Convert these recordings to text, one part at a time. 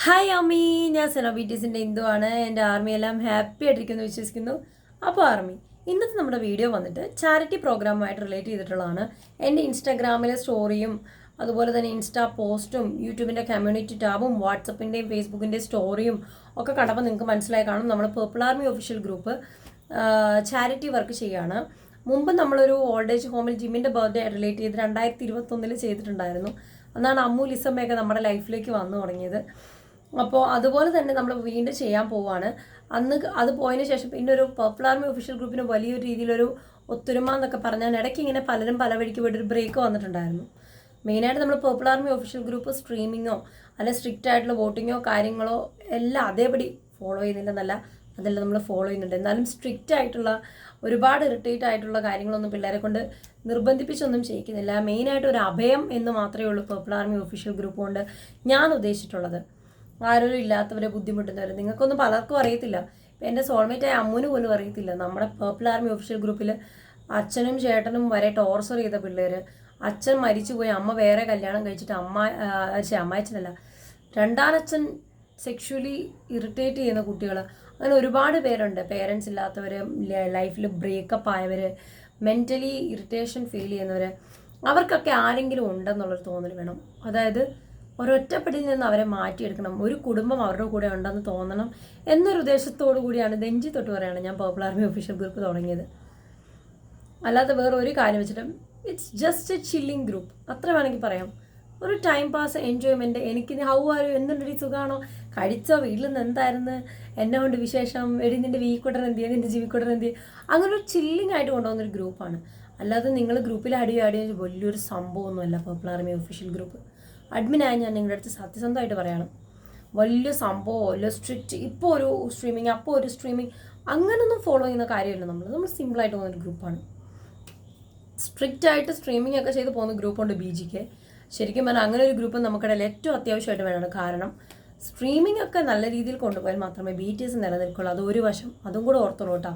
Hi അമ്മി ഞാൻ സെനോബിറ്റീസിന്റെ ഇന്ദു ആണ്. എന്റെ ആർമി എല്ലാം ഹാപ്പി ആയിട്ടിരിക്കുന്നു വിശ്വസിക്കുന്നു. അപ്പോൾ ആർമി ഇന്നത്തെ നമ്മുടെ വീഡിയോ വന്നിട്ട് ചാരിറ്റി പ്രോഗ്രാമുമായിട്ട് റിലേറ്റ് ചെയ്തിട്ടുള്ളതാണ്. എന്റെ ഇൻസ്റ്റാഗ്രാമിലെ സ്റ്റോറിയും അതുപോലെ തന്നെ ഇൻസ്റ്റാ പോസ്റ്റും യൂട്യൂബിന്റെ കമ്മ്യൂണിറ്റി ടാബും വാട്സപ്പിന്റെയും ഫേസ്ബുക്കിന്റെയും സ്റ്റോറിയും ഒക്കെ കണ്ടപ്പോൾ നിങ്ങൾക്ക് മനസ്സിലായി കാണും. നമ്മൾ purple army official group charity work ചെയ്യുകയാണ് മുമ്പ് നമ്മളൊരു ഓൾഡ് ഏജ് ഹോമിൽ ജിമ്മിന്റെ ബർത്ത്ഡേ റിലേറ്റ് ചെയ്ത് രണ്ടായിരത്തി ഇരുപത്തൊന്നിൽ ചെയ്തിട്ടുണ്ടായിരുന്നു. അന്നാണ് അമ്മു ലിസമ്മയൊക്കെ നമ്മുടെ ലൈഫിലേക്ക് വന്നു തുടങ്ങിയത്. അപ്പോൾ അതുപോലെ തന്നെ നമ്മൾ വീണ്ടും ചെയ്യാൻ പോവാണ്. അന്ന് അത് പോയതിന് ശേഷം പിന്നെ ഒരു പർപ്പിൾ ആർമി ഒഫീഷ്യൽ ഗ്രൂപ്പിന് വലിയൊരു രീതിയിലൊരു ഒത്തൊരുമ എന്നൊക്കെ പറഞ്ഞാൽ ഇടയ്ക്ക് ഇങ്ങനെ പലരും പല വഴിക്ക് പോയിട്ട് ഒരു ബ്രേക്ക് വന്നിട്ടുണ്ടായിരുന്നു. മെയിനായിട്ട് നമ്മൾ പർപ്പിൾ ആർമി ഒഫീഷ്യൽ ഗ്രൂപ്പ് സ്ട്രീമിങ്ങോ അല്ലെങ്കിൽ സ്ട്രിക്റ്റ് ആയിട്ടുള്ള വോട്ടിങ്ങോ കാര്യങ്ങളോ എല്ലാം അതേപടി ഫോളോ ചെയ്യുന്നില്ലെന്നല്ല അതെല്ലാം നമ്മൾ ഫോളോ ചെയ്യുന്നുണ്ട്. എന്നാലും സ്ട്രിക്റ്റ് ആയിട്ടുള്ള ഒരുപാട് ഇറിറ്റേറ്റ് ആയിട്ടുള്ള കാര്യങ്ങളൊന്നും പിള്ളേരെ കൊണ്ട് നിർബന്ധിപ്പിച്ചൊന്നും ചെയ്യിക്കുന്നില്ല. മെയിനായിട്ട് ഒരു അഭയം എന്ന് മാത്രമേ ഉള്ളൂ പർപ്പിൾ ആർമി ഒഫീഷ്യൽ ഗ്രൂപ്പ് കൊണ്ട് ഞാൻ ഉദ്ദേശിച്ചിട്ടുള്ളത്. ആരോരും ഇല്ലാത്തവരെ ബുദ്ധിമുട്ടുന്നവർ നിങ്ങൾക്കൊന്നും പലർക്കും അറിയത്തില്ല. ഇപ്പം എന്റെ സോൾമേറ്റായ അമ്മുന് പോലും അറിയത്തില്ല. നമ്മുടെ പേർപ്പിൾ ആർമി ഒഫീഷ്യൽ ഗ്രൂപ്പിൽ അച്ഛനും ചേട്ടനും വരെ ടോർച്ചർ ചെയ്ത പിള്ളേർ അച്ഛൻ മരിച്ചു പോയി അമ്മ വേറെ കല്യാണം കഴിച്ചിട്ട് അമ്മ ശരി അമ്മായച്ചനല്ല രണ്ടാനച്ഛൻ സെക്ഷുവലി ഇറിറ്റേറ്റ് ചെയ്യുന്ന കുട്ടികൾ അങ്ങനെ ഒരുപാട് പേരുണ്ട്. പേരൻസ് ഇല്ലാത്തവർ ലൈഫിൽ ബ്രേക്കപ്പ് ആയവർ മെന്റലി ഇറിറ്റേഷൻ ഫീൽ ചെയ്യുന്നവർ അവർക്കൊക്കെ ആരെങ്കിലും ഉണ്ടെന്നുള്ളൊരു തോന്നൽ വേണം. അതായത് ഒരൊറ്റപ്പെടിൽ നിന്ന് അവരെ മാറ്റിയെടുക്കണം. ഒരു കുടുംബം അവരുടെ കൂടെ ഉണ്ടെന്ന് തോന്നണം എന്നൊരു ഉദ്ദേശത്തോടു കൂടിയാണ് ദെഞ്ചി തൊട്ട് പറയാണ് ഞാൻ പോപ്പുലർ ആർമി ഒഫീഷ്യൽ ഗ്രൂപ്പ് തുടങ്ങിയത്. അല്ലാതെ വേറെ ഒരു കാര്യം വെച്ചിട്ട് it's just a chilling group അത്ര വേണമെങ്കിൽ പറയാം. ഒരു ടൈം പാസ് എൻജോയ്മെന്റ് എനിക്ക് ഹൗ ആര് എന്തുണ്ടൊരു സുഖമാണോ കഴിച്ചോ? വീട്ടിൽ നിന്ന് എന്തായിരുന്നു? എന്നെ കൊണ്ട് വിശേഷം? എടി നിന്റെ വീക്കുടൻ എന്ത് നിന്റെ ജീവിക്കുടൻ എന്ത് അങ്ങനെ ഒരു ചില്ലിങ് ആയിട്ട് കൊണ്ടുപോകുന്ന ഒരു ഗ്രൂപ്പാണ് അല്ലാതെ നിങ്ങൾ ഗ്രൂപ്പിൽ അടിയോ അടിയോ വലിയൊരു സംഭവമൊന്നുമല്ല പോപ്പുലർ ആർമി ഒഫീഷ്യൽ ഗ്രൂപ്പ് അഡ്മിനായി ഞാൻ നിങ്ങളുടെ അടുത്ത് സത്യസന്ധമായിട്ട് പറയണം. വലിയ സംഭവം വലിയ സ്ട്രിക്റ്റ് ഇപ്പോൾ ഒരു സ്ട്രീമിങ് അപ്പോൾ ഒരു സ്ട്രീമിങ് അങ്ങനൊന്നും ഫോളോ ചെയ്യുന്ന കാര്യമില്ല നമ്മൾ നമ്മൾ സിമ്പിളായിട്ട് പോകുന്ന ഒരു ഗ്രൂപ്പാണ് സ്ട്രിക്റ്റ് ആയിട്ട് സ്ട്രീമിംഗ് ഒക്കെ ചെയ്ത് പോകുന്ന ഗ്രൂപ്പുണ്ട് ബി ജിക്ക് ശരിക്കും പറഞ്ഞാൽ അങ്ങനെ ഒരു ഗ്രൂപ്പ് നമുക്കിടയിൽ ഏറ്റവും അത്യാവശ്യമായിട്ട് വേണം കാരണം സ്ട്രീമിംഗ് ഒക്കെ നല്ല രീതിയിൽ കൊണ്ടുപോയാൽ മാത്രമേ ബി ടി എസ് നിലനിൽക്കുള്ളൂ. അത് ഒരു വശം. അതും കൂടെ ഓർത്തോളൂ കേട്ടോ.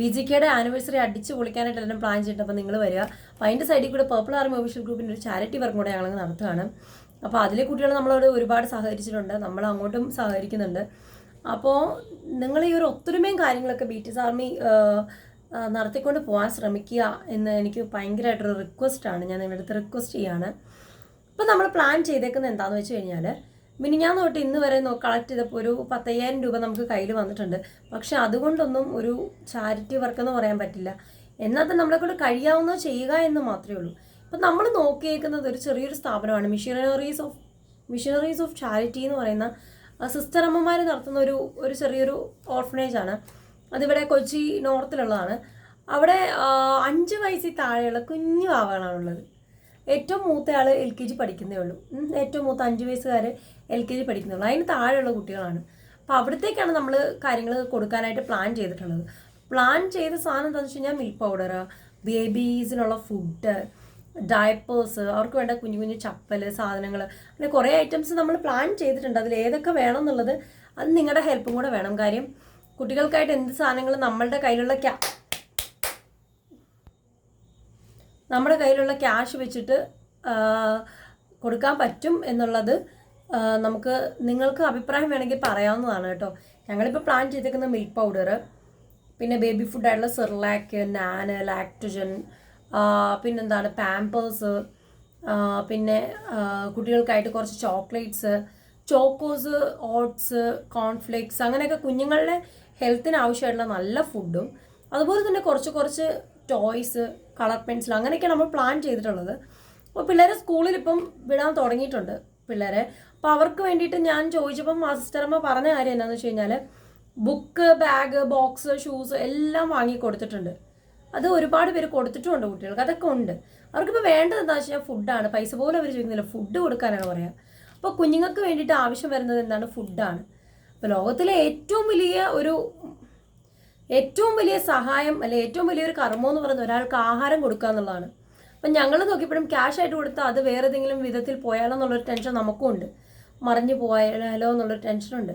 പി ജി കെയുടെ ആനിവേഴ്സറി അടിച്ച് പൊളിക്കാനായിട്ട് എല്ലാം പ്ലാൻ ചെയ്തിട്ട് അപ്പോൾ നിങ്ങൾ വരിക. അപ്പോൾ അതിന്റെ സൈഡിൽ കൂടെ പേർപ്പിൾ ആർമി ഒഫീഷ്യൽ ഗ്രൂപ്പിന്റെ ഒരു ചാരിറ്റി വർക്കും കൂടെ ഞങ്ങൾ നടത്തുകയാണ്. അപ്പോൾ അതിലെ കുട്ടികൾ നമ്മളോട് ഒരുപാട് സഹകരിച്ചിട്ടുണ്ട്. നമ്മൾ അങ്ങോട്ടും സഹകരിക്കുന്നുണ്ട്. അപ്പോൾ നിങ്ങൾ ഈ ഒരു ഒത്തൊരുമയും കാര്യങ്ങളൊക്കെ ബി ടി എസ് ആർമി നടത്തിക്കൊണ്ട് പോകാൻ ശ്രമിക്കുക എന്ന് എനിക്ക് ഭയങ്കരമായിട്ടൊരു റിക്വസ്റ്റാണ് ഞാൻ നിങ്ങളുടെ അടുത്ത് റിക്വസ്റ്റ് ചെയ്യാണ്. അപ്പോൾ നമ്മൾ പ്ലാൻ ചെയ്തേക്കുന്നത് എന്താണെന്ന് വെച്ച് കഴിഞ്ഞാൽ മിനിഞ്ഞാൻ തൊട്ട് ഇന്ന് വരെ കളക്ട് ചെയ്തപ്പോൾ ഒരു പത്തയ്യായിരം രൂപ നമുക്ക് കയ്യിൽ വന്നിട്ടുണ്ട്. പക്ഷെ അതുകൊണ്ടൊന്നും ഒരു ചാരിറ്റി വർക്ക് എന്ന് പറയാൻ പറ്റില്ല. എന്നാൽ തന്നെ നമ്മളെ കൊണ്ട് കഴിയാവുന്ന ചെയ്യുക എന്ന് മാത്രമേ ഉള്ളൂ. ഇപ്പം നമ്മൾ നോക്കിയേക്കുന്നത് ഒരു ചെറിയൊരു സ്ഥാപനമാണ്. Missionaries of missionaries of charity എന്ന് പറയുന്ന സിസ്റ്റർ അമ്മമാർ നടത്തുന്ന ഒരു ഒരു ചെറിയൊരു ഓർഫനേജ് ആണ്. അതിവിടെ കൊച്ചി നോർത്തിലുള്ളതാണ് അവിടെ അഞ്ച് വയസ്സിൽ താഴെയുള്ള കുഞ്ഞു പാവകളാണുള്ളത് ഏറ്റവും മൂത്തയാൾ എൽ കെ ജി പഠിക്കുന്നേ ഉള്ളൂ. ഏറ്റവും മൂത്ത അഞ്ച് വയസ്സുകാർ എൽ കെ ജി പഠിക്കുന്നുള്ളൂ അതിന് താഴെയുള്ള കുട്ടികളാണ്. അപ്പോൾ അവിടത്തേക്കാണ് നമ്മൾ കാര്യങ്ങൾ കൊടുക്കാനായിട്ട് പ്ലാൻ ചെയ്തിട്ടുള്ളത്. പ്ലാൻ ചെയ്ത സാധനം എന്താണെന്ന് വെച്ച് കഴിഞ്ഞാൽ മിൽക്ക് പൗഡർ ബേബീസിനുള്ള ഫുഡ് ഡയപ്പേഴ്സ് അവർക്ക് വേണ്ട കുഞ്ഞു കുഞ്ഞു ചപ്പൽ സാധനങ്ങൾ അങ്ങനെ കുറേ ഐറ്റംസ് നമ്മൾ പ്ലാൻ ചെയ്തിട്ടുണ്ട്. അതിൽ ഏതൊക്കെ വേണം എന്നുള്ളത് അത് നിങ്ങളുടെ ഹെൽപ്പും കൂടെ വേണം. കാര്യം കുട്ടികൾക്കായിട്ട് എന്ത് സാധനങ്ങൾ നമ്മളുടെ കയ്യിലുള്ള ക്യാ നമ്മുടെ കയ്യിലുള്ള ക്യാഷ് വെച്ചിട്ട് കൊടുക്കാൻ പറ്റും എന്നുള്ളത് നമുക്ക് നിങ്ങൾക്ക് അഭിപ്രായം വേണമെങ്കിൽ പറയാവുന്നതാണ് കേട്ടോ. ഞങ്ങളിപ്പോൾ പ്ലാൻ ചെയ്തേക്കുന്ന മിൽക്ക് പൗഡർ പിന്നെ ബേബി ഫുഡായിട്ടുള്ള സെർലാക്ക് നാന് ലാക്ടജൻ പിന്നെന്താണ് പാമ്പേഴ്സ് പിന്നെ കുട്ടികൾക്കായിട്ട് കുറച്ച് ചോക്ലേറ്റ്സ് ചോക്കോസ് ഓട്സ് കോൺഫ്ലേക്സ് അങ്ങനെയൊക്കെ കുഞ്ഞുങ്ങളുടെ ഹെൽത്തിന് ആവശ്യമായിട്ടുള്ള നല്ല ഫുഡും അതുപോലെ തന്നെ കുറച്ച് കുറച്ച് ടോയ്സ് കളർ പെൻസിൽ അങ്ങനെയൊക്കെയാണ് നമ്മൾ പ്ലാൻ ചെയ്തിട്ടുള്ളത്. അപ്പോൾ പിള്ളേരെ സ്കൂളിൽ ഇപ്പം വിടാൻ തുടങ്ങിയിട്ടുണ്ട്. പിള്ളേരെ അപ്പോൾ അവർക്ക് വേണ്ടിയിട്ട് ഞാൻ ചോദിച്ചപ്പം അസിസ്റ്റർമ്മ പറഞ്ഞ കാര്യം എന്താണെന്ന് വെച്ച് കഴിഞ്ഞാൽ ബുക്ക് ബാഗ് ബോക്സ് ഷൂസ് എല്ലാം വാങ്ങി കൊടുത്തിട്ടുണ്ട്. അത് ഒരുപാട് പേര് കൊടുത്തിട്ടുമുണ്ട് കുട്ടികൾക്ക്. അതൊക്കെ ഉണ്ട്. അവർക്കിപ്പോൾ വേണ്ടത് എന്താ വെച്ചാൽ ഫുഡാണ് പൈസ പോലും അവർ ചോദിക്കുന്നില്ല. ഫുഡ് കൊടുക്കാനാണ് പറയുക അപ്പോൾ കുഞ്ഞുങ്ങൾക്ക് വേണ്ടിയിട്ട് ആവശ്യം വരുന്നത് എന്താണ്? ഫുഡാണ് അപ്പോൾ ലോകത്തിലെ ഏറ്റവും വലിയ ഒരു ഏറ്റവും വലിയ സഹായം അല്ലെ ഏറ്റവും വലിയൊരു കർമ്മം എന്ന് പറയുന്നത് ഒരാൾക്ക് ആഹാരം കൊടുക്കുക എന്നുള്ളതാണ്. അപ്പം ഞങ്ങൾ നോക്കിയപ്പോഴും ക്യാഷ് ആയിട്ട് കൊടുത്താൽ അത് വേറെ ഏതെങ്കിലും വിധത്തിൽ പോയാലോ എന്നുള്ളൊരു ടെൻഷൻ നമുക്കും ഉണ്ട്. മറിഞ്ഞു പോയാലോ എന്നുള്ളൊരു ടെൻഷനുണ്ട്.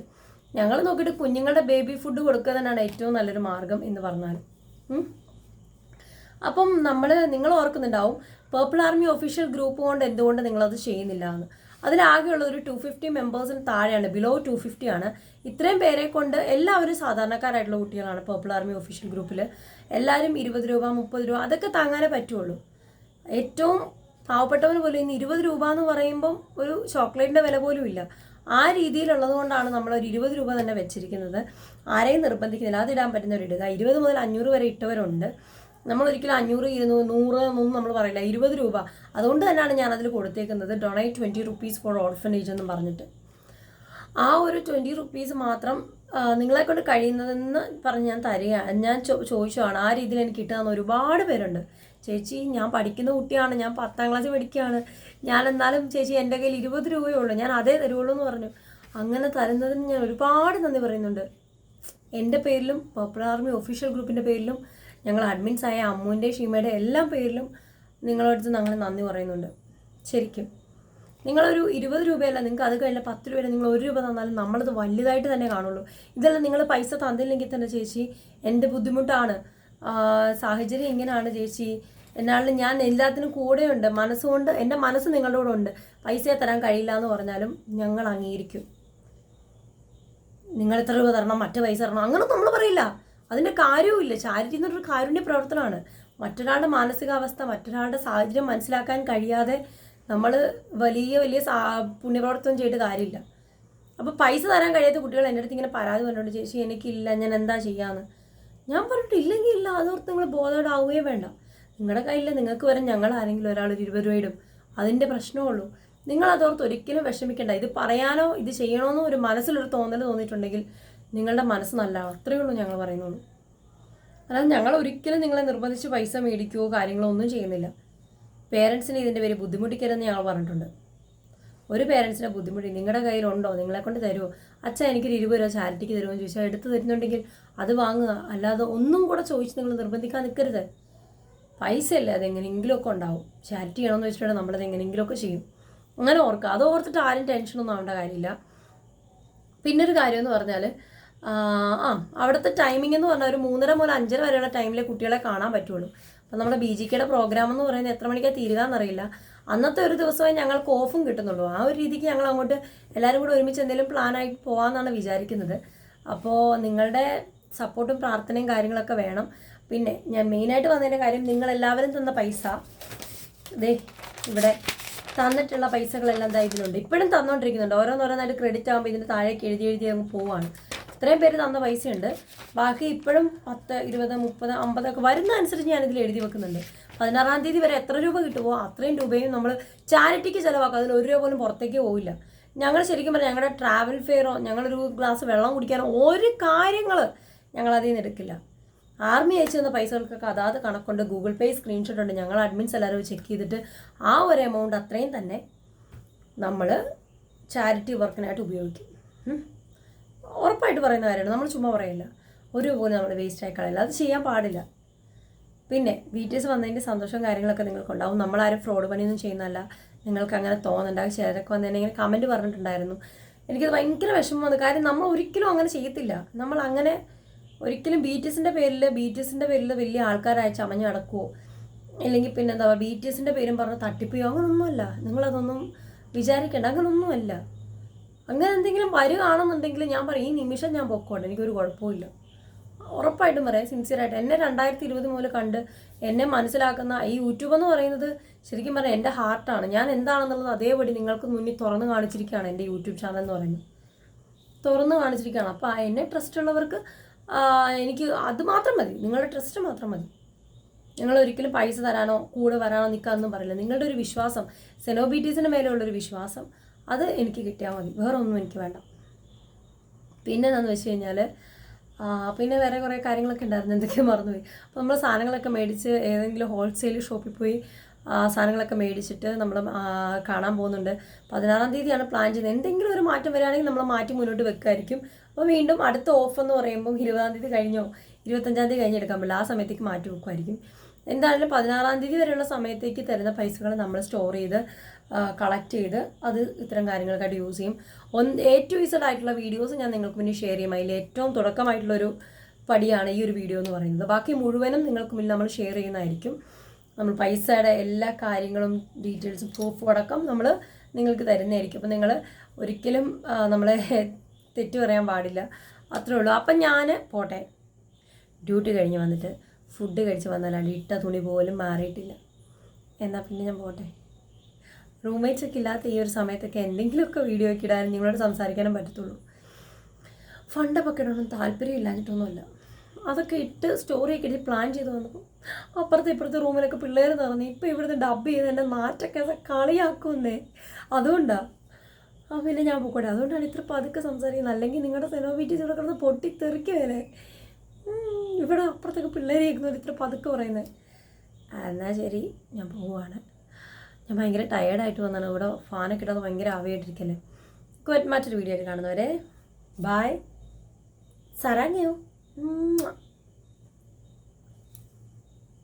ഞങ്ങൾ നോക്കിയിട്ട് കുഞ്ഞുങ്ങളുടെ ബേബി ഫുഡ് കൊടുക്കുക തന്നെയാണ് ഏറ്റവും നല്ലൊരു മാർഗം എന്ന് പറഞ്ഞാൽ അപ്പം നമ്മൾ നിങ്ങൾ ഓർക്കുന്നുണ്ടാവും പേർപ്പിൾ ആർമി ഒഫീഷ്യൽ ഗ്രൂപ്പ് കൊണ്ട് എന്തുകൊണ്ട് നിങ്ങളത് ചെയ്യുന്നില്ല എന്ന്. അതിലാകെയുള്ള ഒരു ടു ഫിഫ്റ്റി മെമ്പേഴ്സിന് താഴെയാണ് ബിലോ ടു ഫിഫ്റ്റി ആണ്. ഇത്രയും പേരെ കൊണ്ട് എല്ലാവരും സാധാരണക്കാരായിട്ടുള്ള കുട്ടികളാണ് പേർപ്പിൾ ആർമി ഒഫീഷ്യൽ ഗ്രൂപ്പിൽ എല്ലാവരും ഇരുപത് രൂപ മുപ്പത് രൂപ അതൊക്കെ താങ്ങാനേ പറ്റുള്ളൂ. ഏറ്റവും പാവപ്പെട്ടവന് പോലും ഇന്ന് ഇരുപത് രൂപ എന്ന് പറയുമ്പം ഒരു ചോക്ലേറ്റിന്റെ വില പോലും ഇല്ല. ആ രീതിയിലുള്ളത് കൊണ്ടാണ് നമ്മൾ ഒരു ഇരുപത് രൂപ തന്നെ വെച്ചിരിക്കുന്നത്. ആരെയും നിർബന്ധിക്കുന്നില്ല. അതിടാൻ പറ്റുന്നവരിടുക ഇരുപത് മുതൽ അഞ്ഞൂറ് വരെ ഇട്ടവരുണ്ട്. നമ്മൾ ഒരിക്കലും അഞ്ഞൂറ് ഇരുന്നൂറ് നൂറ് എന്നൊന്നും നമ്മൾ പറയില്ല. ഇരുപത് രൂപ. അതുകൊണ്ട് തന്നെയാണ് ഞാൻ അതിൽ കൊടുത്തേക്കുന്നത്. Donate twenty rupees for orphanage എന്ന് പറഞ്ഞിട്ട്. ആ ഒരു ട്വന്റി റുപ്പീസ് മാത്രം നിങ്ങളെ കൊണ്ട് കഴിയുന്നതെന്ന് പറഞ്ഞ് ഞാൻ തരിക ഞാൻ ചോ ചോദിച്ചതാണ്. ആ രീതിയിൽ എനിക്ക് കിട്ടുന്ന ഒരുപാട് പേരുണ്ട്. ചേച്ചി ഞാൻ പഠിക്കുന്ന കുട്ടിയാണ്. ഞാൻ പത്താം ക്ലാസ് പഠിക്കുകയാണ്. ഞാൻ എന്നാലും ചേച്ചി എന്റെ കയ്യിൽ ഇരുപത് രൂപയേ ഉള്ളൂ. ഞാൻ അതേ തരുള്ളൂ എന്ന് പറഞ്ഞു. അങ്ങനെ തരുന്നതിന് ഞാൻ ഒരുപാട് നന്ദി പറയുന്നുണ്ട്. എന്റെ പേരിലും പോപ്പുലർ ആർമി ഒഫീഷ്യൽ ഗ്രൂപ്പിന്റെ പേരിലും ഞങ്ങൾ അഡ്മിൻസ് ആയ അമ്മുവിന്റെ ഷീമയുടെ എല്ലാ പേരിലും നിങ്ങളുടെ അടുത്ത് ഞങ്ങൾ നന്ദി പറയുന്നുണ്ട്. ശരിക്കും. നിങ്ങളൊരു ഇരുപത് രൂപയല്ല നിങ്ങൾക്ക് അത് കഴിഞ്ഞ പത്ത് രൂപയല്ല നിങ്ങൾ ഒരു രൂപ തന്നാലും നമ്മളത് വലുതായിട്ട് തന്നെ കാണുള്ളൂ. ഇതെല്ലാം നിങ്ങൾ പൈസ തന്നില്ലെങ്കിൽ തന്നെ ചേച്ചി എന്റെ ബുദ്ധിമുട്ടാണ്. സാഹചര്യം എങ്ങനെയാണ് ചേച്ചി. എന്നാലും ഞാൻ എല്ലാത്തിനും കൂടെയുണ്ട്. മനസ്സുകൊണ്ട് എന്റെ മനസ്സ് നിങ്ങളുടെ കൂടെ ഉണ്ട് പൈസ തരാൻ കഴിയില്ല എന്ന് പറഞ്ഞാലും ഞങ്ങൾ അംഗീകരിക്കും. നിങ്ങൾ എത്ര രൂപ തരണം മറ്റു പൈസ തരണം അങ്ങനെ നമ്മൾ പറയില്ല. അതിന്റെ കാര്യവുമില്ല. ചാരിറ്റി എന്നൊരു കാരുണ്യ പ്രവർത്തനമാണ്. മറ്റൊരാളുടെ മാനസികാവസ്ഥ മറ്റൊരാളുടെ സാഹചര്യം മനസ്സിലാക്കാൻ കഴിയാതെ നമ്മൾ വലിയ വലിയ സാ പുണ്യപ്രവർത്തനം ചെയ്തിട്ട് കാര്യമില്ല. അപ്പോൾ പൈസ തരാൻ കഴിയാത്ത കുട്ടികൾ എന്റെ അടുത്ത് ഇങ്ങനെ പരാതി പറഞ്ഞിട്ടുണ്ട്. ചേച്ചി എനിക്കില്ല ഞാൻ എന്താ ചെയ്യാന്ന്? ഞാൻ പറഞ്ഞിട്ട് ഇല്ലെങ്കിൽ ഇല്ല അതോർത്ത് നിങ്ങൾ ബോധേഡാവുകയേ വേണ്ട. നിങ്ങളുടെ കയ്യിൽ നിങ്ങൾക്ക് വരെ ഞങ്ങൾ ആരെങ്കിലും ഒരാൾ ഒരു ഇരുപത് രൂപ ഇടും. അതിന്റെ പ്രശ്നമുള്ളൂ നിങ്ങൾ അതോർത്ത് ഒരിക്കലും വിഷമിക്കേണ്ട. ഇത് പറയാനോ ഇത് ചെയ്യണമെന്നോ ഒരു മനസ്സിലൊരു തോന്നൽ തോന്നിയിട്ടുണ്ടെങ്കിൽ നിങ്ങളുടെ മനസ്സ് നല്ല അത്രയേ ഉള്ളൂ ഞങ്ങൾ പറയുന്നുള്ളൂ. അല്ലാതെ ഞങ്ങൾ ഒരിക്കലും നിങ്ങളെ നിർബന്ധിച്ച് പൈസ മേടിക്കുകയോ കാര്യങ്ങളോ ഒന്നും ചെയ്യുന്നില്ല. പേരൻസിന് ഇതിന്റെ പേര് ബുദ്ധിമുട്ടിക്കരുതെന്ന് ഞങ്ങൾ പറഞ്ഞിട്ടുണ്ട്. ഒരു പേരൻസിനെ ബുദ്ധിമുട്ടി നിങ്ങളുടെ കയ്യിലുണ്ടോ? നിങ്ങളെ കൊണ്ട് തരുമോ അച്ഛൻ എനിക്കൊരു ഇരുപത് രൂപ ചാരിറ്റിക്ക് തരുമോ എന്ന് ചോദിച്ചാൽ എടുത്തു തരുന്നുണ്ടെങ്കിൽ അത് വാങ്ങുക. അല്ലാതെ ഒന്നും കൂടെ ചോദിച്ച് നിങ്ങൾ നിർബന്ധിക്കാൻ നിൽക്കരുത്. പൈസ അല്ലേ അതെങ്ങനെയെങ്കിലുമൊക്കെ ഉണ്ടാവും. ചാരിറ്റി ചെയ്യണമെന്ന് വെച്ചിട്ടുണ്ടെങ്കിൽ നമ്മളത് എങ്ങനെയെങ്കിലുമൊക്കെ ചെയ്യും. അങ്ങനെ ഓർക്കുക അത് ഓർത്തിട്ട് ആരും ടെൻഷനൊന്നും ആവേണ്ട കാര്യമില്ല. പിന്നൊരു കാര്യം എന്ന് പറഞ്ഞാൽ ആ അവിടുത്തെ ടൈമിംഗ് എന്ന് പറഞ്ഞാൽ ഒരു മൂന്നര മുതൽ അഞ്ചര വരെയുള്ള ടൈമിലെ കുട്ടികളെ കാണാൻ പറ്റുള്ളൂ. അപ്പം നമ്മുടെ ബി ജി കെയുടെ പ്രോഗ്രാം എന്ന് പറയുന്നത് എത്ര മണിക്കാണ് തീരുക എന്നറിയില്ല അന്നത്തെ ഒരു ദിവസമേ ഞങ്ങൾക്ക് ഓഫും കിട്ടുന്നുള്ളൂ. ആ ഒരു രീതിക്ക് ഞങ്ങൾ അങ്ങോട്ട് എല്ലാവരും കൂടെ ഒരുമിച്ച് എന്തെങ്കിലും പ്ലാനായിട്ട് പോകാമെന്നാണ് വിചാരിക്കുന്നത്. അപ്പോൾ നിങ്ങളുടെ സപ്പോർട്ടും പ്രാർത്ഥനയും കാര്യങ്ങളൊക്കെ വേണം. പിന്നെ ഞാൻ മെയിനായിട്ട് വന്നതിന്റെ കാര്യം നിങ്ങളെല്ലാവരും തന്ന പൈസ. ദേ ഇവിടെ തന്നിട്ടുള്ള പൈസകളെല്ലാം ദാ ഇതിലുണ്ട്. ഇപ്പോഴും തന്നുകൊണ്ടിരിക്കുന്നുണ്ട് ഓരോന്നോരോന്നായിട്ട് ക്രെഡിറ്റ് ആകുമ്പോൾ ഇതിന്റെ താഴേക്ക് എഴുതി എഴുതി അങ്ങ് പോവാണ്. ഇത്രയും പേര് തന്ന പൈസയുണ്ട്. ബാക്കി ഇപ്പോഴും പത്ത് ഇരുപത് മുപ്പത് അമ്പതൊക്കെ വരുന്ന അനുസരിച്ച് ഞാൻ ഇതിൽ എഴുതി വെക്കുന്നുണ്ട്. പതിനാറാം തീയതി വരെ എത്ര രൂപ കിട്ടുമോ അത്രയും രൂപയും നമ്മൾ ചാരിറ്റിക്ക് ചിലവാക്കും. അതിൽ ഒരു രൂപ പോലും പുറത്തേക്ക് പോവില്ല. ഞങ്ങൾ ശരിക്കും പറഞ്ഞാൽ ഞങ്ങളുടെ ട്രാവൽ ഫെയറോ ഞങ്ങളൊരു ഗ്ലാസ് വെള്ളം കുടിക്കാനോ ഒരു കാര്യങ്ങൾ ഞങ്ങൾ അതിൽ നിന്ന് എടുക്കില്ല. ആർമി അയച്ചു തന്ന പൈസകൾക്കൊക്കെ അതാത് കണക്കുണ്ട്. ഗൂഗിൾ പേ സ്ക്രീൻഷോട്ട് ഉണ്ട്. ഞങ്ങൾ അഡ്മിൻസ് എല്ലാവരും ചെക്ക് ചെയ്തിട്ട് ആ ഒരു എമൗണ്ട് അത്രയും തന്നെ നമ്മൾ ചാരിറ്റി വർക്കിനായിട്ട് ഉപയോഗിക്കും. ഉറപ്പായിട്ട് പറയുന്ന കാര്യമാണ്. നമ്മൾ ചുമ്മാ പറയില്ല. ഒരു പോലും നമ്മൾ വേസ്റ്റ് ആയി കളയില്ല. അത് ചെയ്യാൻ പാടില്ല. പിന്നെ ബി ടി എസ് വന്നതിന്റെ സന്തോഷവും കാര്യങ്ങളൊക്കെ നിങ്ങൾക്കുണ്ടാവും. നമ്മളാരും ഫ്രോഡ് പണിയൊന്നും ചെയ്യുന്നതല്ല. നിങ്ങൾക്ക് അങ്ങനെ തോന്നുന്നുണ്ടാകും ചിലരൊക്കെ വന്നതിനെ ഇങ്ങനെ കമന്റ് പറഞ്ഞിട്ടുണ്ടായിരുന്നു. എനിക്കത് ഭയങ്കര വിഷമം വന്നു. കാര്യം നമ്മൾ ഒരിക്കലും അങ്ങനെ ചെയ്യത്തില്ല. നമ്മൾ അങ്ങനെ ഒരിക്കലും ബി ടി എസിന്റെ പേരിൽ ബി ടി എസിന്റെ പേരിൽ വലിയ ആൾക്കാരായി ചമഞ്ഞ് നടക്കുമോ അല്ലെങ്കിൽ പിന്നെ എന്താ ബി ടി എസിന്റെ പേരും പറഞ്ഞ് തട്ടിപ്പിയോ അങ്ങനൊന്നുമല്ല. നിങ്ങളതൊന്നും വിചാരിക്കേണ്ട. അങ്ങനൊന്നുമല്ല. അങ്ങനെ എന്തെങ്കിലും വരികയാണെന്നുണ്ടെങ്കിൽ ഞാൻ പറയും ഈ നിമിഷം ഞാൻ പൊക്കോട്ടെ എനിക്കൊരു കുഴപ്പമില്ല ഉറപ്പായിട്ടും പറയാം സിൻസിയറായിട്ട് എന്നെ രണ്ടായിരത്തി ഇരുപത് മുതൽ കണ്ട് എന്നെ മനസ്സിലാക്കുന്ന ഈ യൂട്യൂബ് എന്ന് പറയുന്നത് ശരിക്കും പറഞ്ഞാൽ എന്റെ ഹാർട്ടാണ് ഞാൻ എന്താണെന്നുള്ളത് അതേപടി നിങ്ങൾക്ക് മുന്നിൽ തുറന്ന് കാണിച്ചിരിക്കുകയാണ് എന്റെ യൂട്യൂബ് ചാനൽ എന്ന് പറയുന്നത്. തുറന്ന് കാണിച്ചിരിക്കുകയാണ്. അപ്പോൾ എന്നെ ട്രസ്റ്റ് ഉള്ളവർക്ക് എനിക്ക് അത് മാത്രം മതി. നിങ്ങളുടെ ട്രസ്റ്റ് മാത്രം മതി. നിങ്ങൾ ഒരിക്കലും പൈസ തരാനോ കൂടെ വരാനോ നിൽക്കാമെന്നും പറയില്ല. നിങ്ങളുടെ ഒരു വിശ്വാസം സെനോബിറ്റീസിന്റെ മേലെയുള്ളൊരു വിശ്വാസം അത് എനിക്ക് കിട്ടിയാൽ മതി. വേറെ ഒന്നും എനിക്ക് വേണ്ട. പിന്നെ എന്താണെന്ന് വെച്ച് കഴിഞ്ഞാൽ പിന്നെ വേറെ കുറേ കാര്യങ്ങളൊക്കെ ഉണ്ടായിരുന്നു എന്തൊക്കെയോ മറന്നുപോയി. അപ്പോൾ നമ്മൾ സാധനങ്ങളൊക്കെ മേടിച്ച് ഏതെങ്കിലും ഹോൾസെയിൽ ഷോപ്പിൽ പോയി സാധനങ്ങളൊക്കെ മേടിച്ചിട്ട് നമ്മൾ കാണാൻ പോകുന്നുണ്ട്. പതിനാറാം തീയതിയാണ് പ്ലാൻ ചെയ്യുന്നത്. എന്തെങ്കിലും ഒരു മാറ്റം വരികയാണെങ്കിൽ നമ്മൾ മാറ്റി മുന്നോട്ട് വെക്കുമായിരിക്കും അപ്പോൾ വീണ്ടും അടുത്ത ഓഫ് എന്ന് പറയുമ്പോൾ ഇരുപതാം തീയതി കഴിഞ്ഞോ ഇരുപത്തഞ്ചാം തീയതി കഴിഞ്ഞെടുക്കാൻ പറ്റില്ല. ആ സമയത്തേക്ക് മാറ്റി വെക്കുമായിരിക്കും എന്തായാലും പതിനാറാം തീയതി വരെയുള്ള സമയത്തേക്ക് തരുന്ന പൈസകൾ നമ്മൾ സ്റ്റോർ ചെയ്ത് കളക്ട് ചെയ്ത് അത് ഇത്തരം കാര്യങ്ങൾക്കായിട്ട് യൂസ് ചെയ്യും. ഒന്ന് എ ടു ഇസഡ് ആയിട്ടുള്ള വീഡിയോസ് ഞാൻ നിങ്ങൾക്ക് മുന്നിൽ ഷെയർ ചെയ്യും. അതിൽ ഏറ്റവും തുടക്കമായിട്ടുള്ളൊരു പടിയാണ് ഈ ഒരു വീഡിയോ എന്ന് പറയുന്നത്. ബാക്കി മുഴുവനും നിങ്ങൾക്ക് മുന്നിൽ നമ്മൾ ഷെയർ ചെയ്യുന്നതായിരിക്കും. നമ്മൾ പൈസയുടെ എല്ലാ കാര്യങ്ങളും ഡീറ്റെയിൽസും പ്രൂഫും അടക്കം നമ്മൾ നിങ്ങൾക്ക് തരുന്നതായിരിക്കും. അപ്പോൾ നിങ്ങൾ ഒരിക്കലും നമ്മളെ തെറ്റു പറയാൻ പാടില്ല. അത്രേ ഉള്ളൂ. അപ്പം ഞാൻ പോട്ടെ. ഡ്യൂട്ടി കഴിഞ്ഞ് വന്നിട്ട്. ഫുഡ് കഴിച്ച് വന്നാലാണ് ഇട്ട തുണി പോലും മാറിയിട്ടില്ല. എന്നാൽ പിന്നെ ഞാൻ പോട്ടെ? റൂംമേറ്റ്സ് ഒക്കെ ഇല്ലാത്ത ഈ ഒരു സമയത്തൊക്കെ എന്തെങ്കിലുമൊക്കെ വീഡിയോ ഒക്കെ ഇടാനും നിങ്ങളോട് സംസാരിക്കാനും പറ്റത്തുള്ളൂ. ഫണ്ടൊക്കെ ഇടണം താല്പര്യമില്ലാഞ്ഞിട്ടൊന്നുമല്ല അതൊക്കെ ഇട്ട് സ്റ്റോറിയൊക്കെ ഇട്ട് പ്ലാൻ ചെയ്ത് വന്നപ്പോൾ അപ്പുറത്തെ ഇപ്പുറത്തെ റൂമിലൊക്കെ പിള്ളേർ നിറഞ്ഞു ഇപ്പോൾ ഇവിടുന്ന് ഡബ് ചെയ്ത് എന്റെ നാറ്റൊക്കെ കളിയാക്കുന്നേ അതുകൊണ്ടാണ് ആ പിന്നെ ഞാൻ പോയിക്കോട്ടെ അതുകൊണ്ടാണ് ഇത്ര പതുക്കെ സംസാരിക്കുന്നത്. അല്ലെങ്കിൽ നിങ്ങളുടെ സെനോബീറ്റീസ് ഇവിടെ കിടന്ന് പൊട്ടി തെറിക്കുവേനെ ഇവിടെ അപ്പുറത്തൊക്കെ പിള്ളേർ കേൾക്കുന്നവർ ഇത്ര പതുക്കെ പറയുന്നത് എന്നാൽ ശരി ഞാൻ പോവുകയാണ് ഞാൻ ഭയങ്കര ടയേർഡായിട്ട് വന്നാണ്. ഇവിടെ ഫാനൊക്കെ ഇടാതെ ഭയങ്കര ആവിയായിട്ടിരിക്കല്ലേ. മറ്റൊരു വീഡിയോ ആയിട്ട് കാണുന്നവരെ ബായ് സരാങ്ങയോ